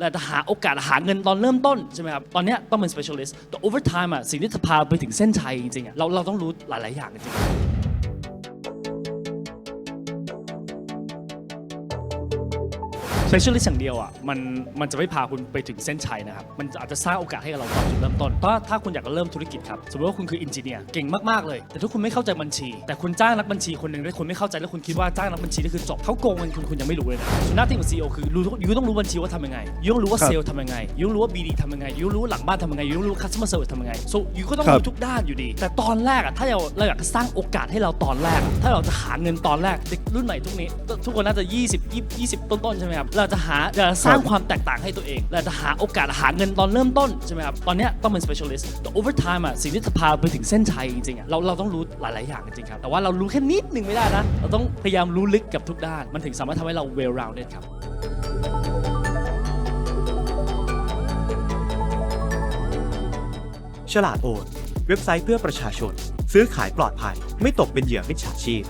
เราจะหาโอกาสหาเงินตอนเริ่มต้นใช่ไหมครับ ตอนนี้ต้องเป็น specialist แต่ over time อะสิ่งที่จะพาไปถึงเส้นชัยจริงๆอะเราเราต้องรู้หลาย ๆ อย่างจริง specialist อย่างเดียวอะมันมันจะไม่พาคุณไปถึงเส้นชัยนะครับ มันอาจจะสร้างโอกาสให้กับเราตอนจุดเริ่มต้นถ้าถ้าคุณอยากจะเริ่มธุรกิจครับสมมติว่าคุณคืออินจิเนียร์เก่งมากๆเลย แต่ถ้าคุณไม่เข้าใจบัญชี แต่คุณจ้างนักบัญชีคนหนึ่งแล้วคุณไม่เข้าใจแล้วคุณคิดว่าจ้างนักบัญชีนี่คือจบเขาโกงเงินคุณคุณยังไม่รู้เลยนะส่วนหน้าที่ของ CEO คือรู้ยูต้องรู้บัญชีว่าทำยังไงยูต้องรู้ว่าครับเซลล์ทำยังไงยูต้องรู้ว่า BD ทำยังไงยูต้องรู้ว่าหลังบ้านทำยังไงยูต้องรู้ว่า customer service ทำยังไง so ยูก็ต้องครับรู้ทุกด้านอยู่ดี แต่ตอนแรกอะถ้าเราเราอยากจะสร้างโอกาสให้เราตอนแรกอะถ้าเราจะหาเงินตอนแรกเด็กรุ่นใหม่ทุกนี้ ทุกคนน่าจะ 20 20 20 ต้นๆใช่ไหมครับเราจะหาจะสร้างความแตกต่างให้ตัวเองเราจะหาโอกาสหาเงินตอนเริ่มต้นใช่ไหมครับตอนนี้ต้องเป็น specialist แต่ over time อะสิ่งที่จะพาไปถึงเส้นชัยจริงๆอะเราเราต้องรู้หลายๆอย่างจริงๆครับแต่ว่าเรารู้แค่นิดหนึ่งไม่ได้นะเราต้องพยายามรู้ลึกกับทุกด้าน มันถึงสามารถทำให้เรา well rounded ครับฉลาดโอนเว็บไซต์เพื่อประชาชน ซื้อขายปลอดภัย ไม่ตกเป็นเหยื่อมิจฉาชีพ